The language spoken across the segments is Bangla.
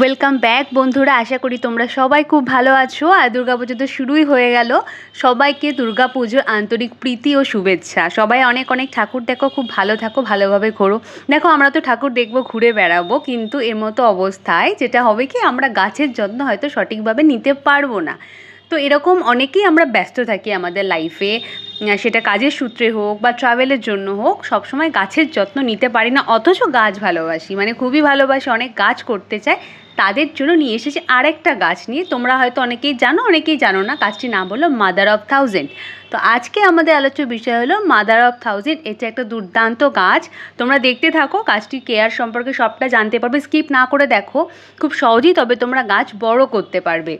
ওয়েলকাম ব্যাক বন্ধুরা। আশা করি তোমরা সবাই খুব ভালো আছো। আর দুর্গাপুজো তো শুরুই হয়ে গেল। সবাইকে দুর্গাপুজোর আন্তরিক প্রীতি ও শুভেচ্ছা। সবাই অনেক অনেক ঠাকুর দেখো, খুব ভালো থাকো, ভালোভাবে ঘোরো। দেখো, আমরা তো ঠাকুর দেখব, ঘুরে বেড়াবো, কিন্তু এর মতো অবস্থায় যেটা হবে কি, আমরা গাছের যত্ন হয়তো সঠিকভাবে নিতে পারব না। তো এরকম অনেকেই আমরা ব্যস্ত থাকি আমাদের লাইফে সেটা কাজের সূত্রে হোক বা ট্রাভেলের জন্য হোক, সবসময় গাছের যত্ন নিতে পারি না। অথচ গাছ ভালোবাসি মানে খুবই ভালোবাসি, অনেক গাছ করতে চাই। তাদের জন্য নিয়ে এসেছি আরেকটা গাছ নিয়ে। তোমরা হয়তো অনেকেই জানো অনেকেই জানো না গাছটি নাম হলো মাদার অফ থাউজেন্ড তো আজকে আমাদের আলোচ্য বিষয় হলো মাদার অফ থাউজেন্ড এটা একটা দুর্দান্ত গাছ। তোমরা দেখতে থাকো, গাছটির কেয়ার সম্পর্কে সবটা জানতে পারবে। স্কিপ না করে দেখো, খুব সহজেই তবে তোমরা গাছ বড় করতে পারবে।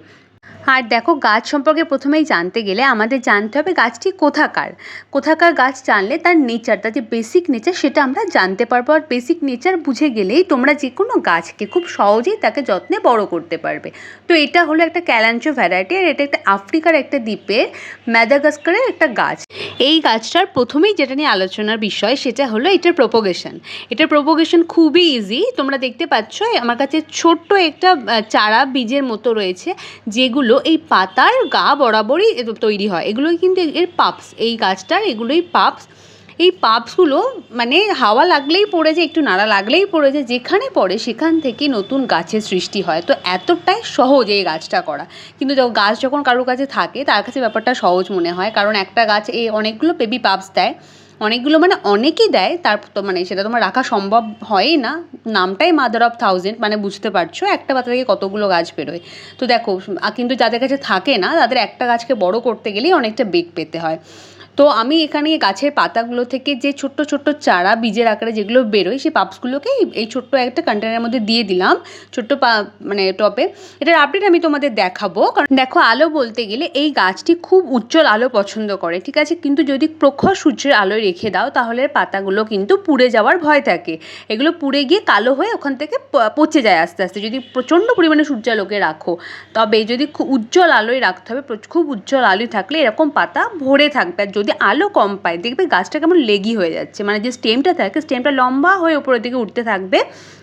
আর দেখো, গাছ সম্পর্কে প্রথমেই জানতে গেলে আমাদের জানতে হবে গাছটি কোথাকার। কোথাকার গাছ জানলে তার নেচার তার যে বেসিক নেচার সেটা আমরা জানতে পারব। আর বেসিক নেচার বুঝে গেলেই তোমরা যে কোনো গাছকে খুব সহজেই তাকে যত্নে বড় করতে পারবে। তো এটা হলো একটা ক্যালাঞ্চো ভ্যারাইটি আর এটা একটা আফ্রিকার একটা দ্বীপের ম্যাদাগাস্কারের একটা গাছ। এই গাছটার প্রথমেই যেটা নিয়ে আলোচনার বিষয় সেটা হলো এটার প্রোপোগেশন এটার প্রপোগেশন খুবই ইজি তোমরা দেখতে পাচ্ছ, আমার কাছে ছোট্ট একটা চারা বীজের মতো রয়েছে যেগুলো এই পাতার গা বরাবরই তৈরি হয়। এগুলোই কিন্তু এর পাপস। এই গাছটার এগুলোই পাপস। এই পাপসগুলো মানে হাওয়া লাগলেই পড়ে যায়, একটু নাড়া লাগলেই পড়ে যায়, যেখানে পড়ে সেখান থেকে নতুন গাছের সৃষ্টি হয়। তো এতটাই সহজ এই গাছটা করা। কিন্তু গাছ যখন কারোর কাছে থাকে, তার কাছে ব্যাপারটা সহজ মনে হয়। কারণ একটা গাছ এই অনেকগুলো বেবি পাপস দেয়। অনেকগুলো মানে অনেকই দেয়। তার তো মানে সেটা তোমার রাখা সম্ভব হয়ই না। নামটাই মাদার অফ থাউজেন্ড মানে বুঝতে পারছ? একটা পাতা থেকে কতগুলো গাছ বেরোয়। তো দেখো কিন্তু যাদের কাছে থাকে না, তাদের একটা গাছকে বড় করতে গেলেই অনেকটা বেগ পেতে হয়। তো আমি এখানে গাছের পাতাগুলো থেকে যে ছোট্ট ছোট্ট চারা বীজের আকারে যেগুলো বেরোয়, সেই পাপসগুলোকে এই- ছোট্ট একটা কন্টেনারের মধ্যে দিয়ে দিলাম, ছোট্ট পা মানে টপে। এটার আপডেট আমি তোমাদের দেখাবো। কারণ দেখো, আলো বলতে গেলে এই গাছটি খুব উজ্জ্বল আলো পছন্দ করে, ঠিক আছে? কিন্তু যদি প্রখর সূর্যের আলোয় রেখে দাও, তাহলে পাতাগুলো কিন্তু পুড়ে যাওয়ার ভয় থাকে। এগুলো পুড়ে গিয়ে কালো হয়ে ওখান থেকে পচে যায় আস্তে আস্তে। যদি প্রচণ্ড পরিমাণে সূর্যালোকে রাখো, তবে যদি খুব উজ্জ্বল আলোয় রাখতে হবে খুব উজ্জ্বল আলোয় থাকলে এরকম পাতা ভরে থাকবে। আর যদি আলো কম পায়, দেখবে গাছটা কেমন লেগি হয়ে যাচ্ছে। মানে যে স্টেমটা থাকে স্টেমটা লম্বা হয়ে উপরের দিকে উঠতে থাকবে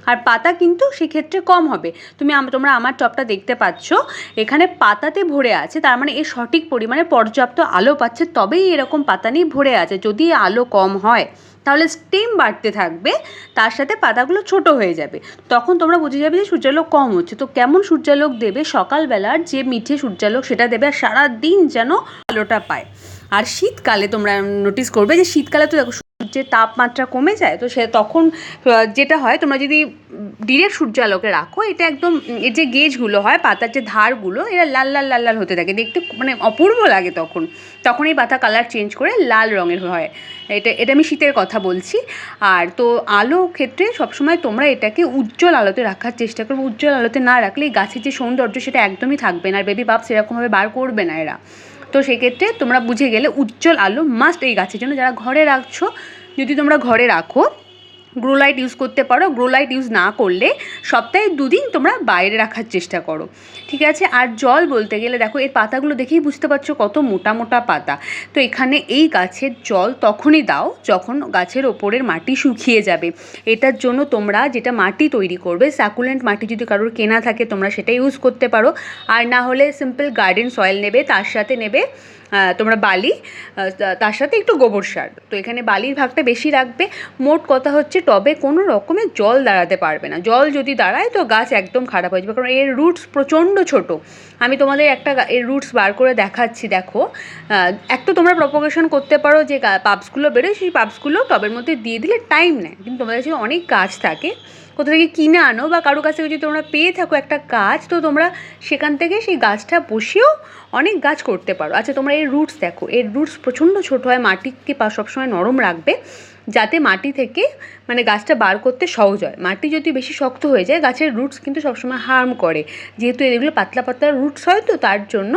আর পাতা কিন্তু সেক্ষেত্রে কম হবে। তুমি তোমরা আমার টপটা দেখতে পাচ্ছ, এখানে পাতাতে ভরে আছে, তার মানে এর সঠিক পরিমাণে পর্যাপ্ত আলো পাচ্ছে, তবেই এরকম পাতা নিয়ে ভরে আছে। যদি আলো কম হয়, তাহলে স্টেম বাড়তে থাকবে, তার সাথে পাতাগুলো ছোট হয়ে যাবে। তখন তোমরা বুঝে যাবে যে সূর্যালোক কম হচ্ছে। তো কেমন সূর্যালোক দেবে? সকালবেলার যে মিঠে সূর্যালোক, সেটা দেবে আর সারাদিন যেন আলোটা পায়। আর শীতকালে তোমরা নোটিস করবে যে শীতকালে তো দেখো সূর্যের তাপমাত্রা কমে যায়, তো সে তখন যেটা হয় তোমরা যদি ডিরেক্ট সূর্যালোকে রাখো, এটা একদম, এর যে গেজগুলো হয়, পাতার যে ধারগুলো, এরা লাল লাল লাল লাল হতে থাকে। দেখতে মানে অপূর্ব লাগে তখন। তখন এই পাতা কালার চেঞ্জ করে লাল রঙের হয়। এটা এটা আমি শীতের কথা বলছি। আর তো আলো ক্ষেত্রে সবসময় তোমরা এটাকে উজ্জ্বল আলোতে রাখার চেষ্টা করবে। উজ্জ্বল আলোতে না রাখলে এই গাছের যে সৌন্দর্য সেটা একদমই থাকবে না। আর বেবি বাপ সেরকমভাবে বার করবে না এরা। তো সেক্ষেত্রে তোমরা বুঝে গেলে উজ্জ্বল আলো মাস্ট এই গাছের জন্য যারা ঘরে রাখছো, যদি তোমরা ঘরে রাখো গ্রো লাইট ইউজ করতে পারো। গ্রো লাইট ইউজ না করলে সপ্তাহে দুদিন তোমরা বাইরে রাখার চেষ্টা করো। ঠিক আছে? আর জল বলতে গেলে দেখো, এর পাতাগুলো দেখেই বুঝতে পারছ কত মোটা মোটা পাতা। তো এখানে এই গাছের জল তখনই দাও যখন গাছের ওপরের মাটি শুকিয়ে যাবে। এটার জন্য তোমরা যেটা মাটি তৈরি করবে সাকুলেন্ট মাটি যদি কারোর কেনা থাকে, তোমরা সেটা ইউজ করতে পারো। আর না হলে সিম্পল গার্ডেন সয়েল নেবে, তার সাথে নেবে তোমরা বালি তার সাথে একটু গোবর সার। তো এখানে বালির ভাগটা বেশি রাখবে। মোট কথা হচ্ছে টবে কোনো রকমের জল দাঁড়াতে পারবে না। জল যদি দাঁড়ায় তো গাছ একদম খারাপ হয়ে যাবে। কারণ এর রুটস প্রচণ্ড ছোট। আমি তোমাদের একটা এর রুটস বার করে দেখাচ্ছি, দেখো। এক তো তোমরা প্রপোগেশন করতে পারো যে পাপসগুলো বেরোয় সেই পাপসগুলো টবের মধ্যে দিয়ে দিলে টাইম নেয়। কিন্তু তোমাদের কাছে অনেক গাছ থাকে। কোথা থেকে কিনে আনো বা কারও কাছ থেকে যদি তোমরা পেয়ে থাকো একটা গাছ, তো তোমরা সেখান থেকে সেই গাছটা বসিয়েও অনেক গাছ করতে পারো। আচ্ছা তোমরা এর রুটস দেখো। এর রুটস প্রচণ্ড ছোট হয়, মাটিকে সবসময় নরম রাখবে। যাতে মাটি থেকে মানে গাছটা বার করতে সহজ হয়। মাটি যদি বেশি শক্ত হয়ে যায়, গাছের রুটস কিন্তু সবসময় হার্ম করে। যেহেতু এগুলো পাতলা পাতলা রুটস হয় তো তার জন্য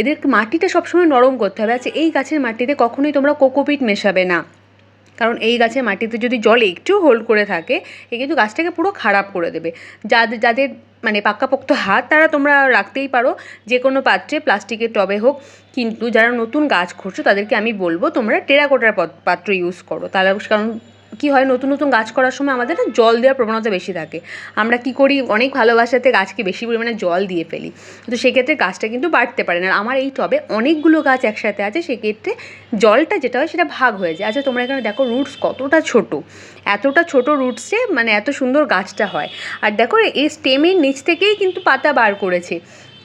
এদের মাটিটা সবসময় নরম করতে হবে। আচ্ছা এই গাছের মাটিতে কখনোই তোমরা কোকোপিট মেশাবে না। কারণ এই গাছে মাটিতে যদি জল একটু হোল্ড করে থাকে, এ কিন্তু গাছটাকে পুরো খারাপ করে দেবে। যাদের যাদের মানে পাক্কাপোক্ত হাত, তারা তোমরা রাখতেই পারো, যে কোনো পাত্রে, প্লাস্টিকের টবে হোক, কিন্তু যারা নতুন গাছ খুঁজছো তাদেরকে আমি বলব, তোমরা টেরাকোটার পাত্র ইউজ করো। তাহলে কারণ কি হয়, নতুন নতুন গাছ করার সময় আমাদের না জল দেওয়ার প্রবণতা বেশি থাকে। আমরা কি করি, অনেক ভালোবাসাতে গাছকে বেশি পরিমাণে জল দিয়ে ফেলি। তো সেক্ষেত্রে গাছটা কিন্তু বাড়তে পারে না। আমার এই টবে অনেকগুলো গাছ একসাথে আছে, সেক্ষেত্রে জলটা যেটা হয় সেটা ভাগ হয়ে যায়। আচ্ছা তোমরা এখানে দেখো রুটস কতটা ছোট। এতটা ছোট রুটসে মানে এত সুন্দর গাছটা হয়। আর দেখো, এই স্টেমের নিচ থেকেই কিন্তু পাতা বার করেছে।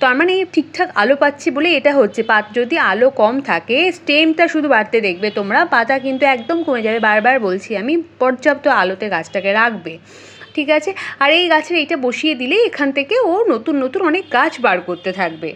তার মানে ঠিকঠাক আলো পাচ্ছি বলে এটা হচ্ছে। পাত যদি আলো কম থাকে, স্টেমটা শুধু বাড়তে দেখবে তোমরা। পাতা কিন্তু একদম কমে যাবে, বারবার বলছি আমি, পর্যাপ্ত আলোতে গাছটাকে রাখবে। ঠিক আছে? আর এই গাছের এইটা বসিয়ে দিলে এখান থেকে ও নতুন নতুন অনেক গাছ বার করতে থাকবে।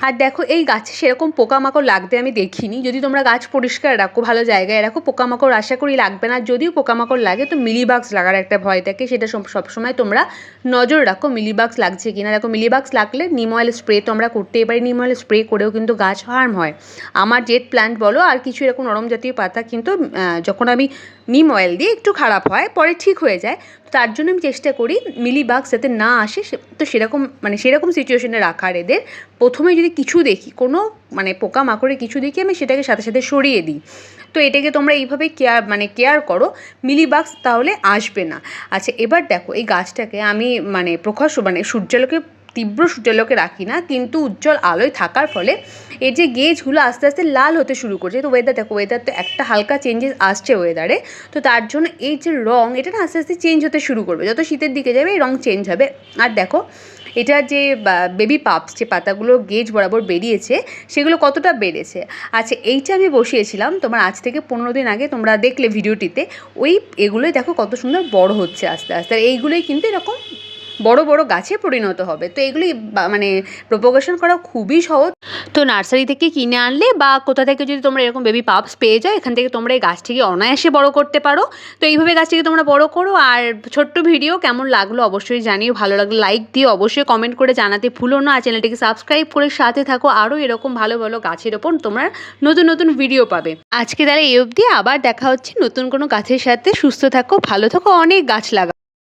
আর দেখো, এই গাছে সেরকম পোকামাকড় লাগতে আমি দেখিনি। যদি তোমরা গাছ পরিষ্কার রাখো, ভালো জায়গায় রাখো, পোকামাকড় আশা করি লাগবে না। যদিও পোকামাকড় লাগে, তো মিলিবাগস লাগার একটা ভয় থাকে, সেটা সব- সবসময় তোমরা নজর রাখো, মিলিবাগস লাগছে কিনা। দেখো, মিলিবাগস লাগলে নিম অয়েল স্প্রে তো আমরা করতেই পারি, নিম অয়েল স্প্রে করেও কিন্তু গাছ হার্ম হয়। আমার জেট প্ল্যান্ট বলো, আর কিছু এরকম নরম জাতীয় পাতা কিন্তু যখন আমি নিম অয়েল দিই, একটু খারাপ হয়, পরে ঠিক হয়ে যায়। তার জন্য আমি চেষ্টা করি মিলিবাগস যাতে না আসে তো সেরকম মানে সেরকম সিচুয়েশনে রাখার। এদের প্রথমে যদি কিছু দেখি, কোনো মানে পোকা মাকড়ে কিছু দেখি, আমি সেটাকে সাথে সাথে সরিয়ে দিই। তো এটাকে তোমরা এইভাবে কেয়ার মানে কেয়ার করো মিলিবাগস তাহলে আসবে না। আচ্ছা এবার দেখো, এই গাছটাকে আমি মানে প্রকাশ মানে সূর্যালোকে তীব্র সূর্যালোকে রাখি না, কিন্তু উজ্জ্বল আলোয় থাকার ফলে এর যে গেজগুলো আস্তে আস্তে লাল হতে শুরু করছে। তো ওয়েদার দেখো ওয়েদার তো একটা হালকা চেঞ্জেস আসছে ওয়েদারে তো তার জন্য এই যে রং, এটা না আস্তে আস্তে চেঞ্জ হতে শুরু করবে। যত শীতের দিকে যাবে, এই রং চেঞ্জ হবে। আর দেখো, এটা যে বেবি পাপস যে পাতাগুলো গেজ বরাবর বেরিয়েছে, সেগুলো কতটা বেড়েছে? আচ্ছা এইটা আমি বসিয়েছিলাম। তোমার আজ থেকে পনেরো দিন আগে তোমরা দেখলে ভিডিওটিতে ওই, এগুলোই দেখো কত সুন্দর বড় হচ্ছে আস্তে আস্তে। আর এইগুলোই কিন্তু এরকম বড় বড় গাছে পরিণত হবে। তো এগুলি মানে প্রপোগেশন করা খুবই সহজ। তো নার্সারি থেকে কিনে আনলে বা কোথা থেকে যদি তোমরা এরকম বেবি পাপস পেয়ে যাও, এখান থেকে তোমরা এই গাছটিকে অনায়াসে বড় করতে পারো। তো এইভাবে গাছটিকে তোমরা বড় করো। আর ছোট্ট ভিডিও কেমন লাগল অবশ্যই জানিও। ভালো লাগল লাইক দিয়ে অবশ্যই কমেন্ট করে জানাতে ভুলো না। আর চ্যানেলটিকে সাবস্ক্রাইব করে সাথে থাকো। আরও এরকম ভালো ভালো গাছের ওপর তোমরা নতুন নতুন ভিডিও পাবে। আজকে তাহলে এই অবধি। আবার দেখা হচ্ছে নতুন কোনো গাছের সাথে। সুস্থ থাকো, ভালো থাকো। অনেক গাছ লাগা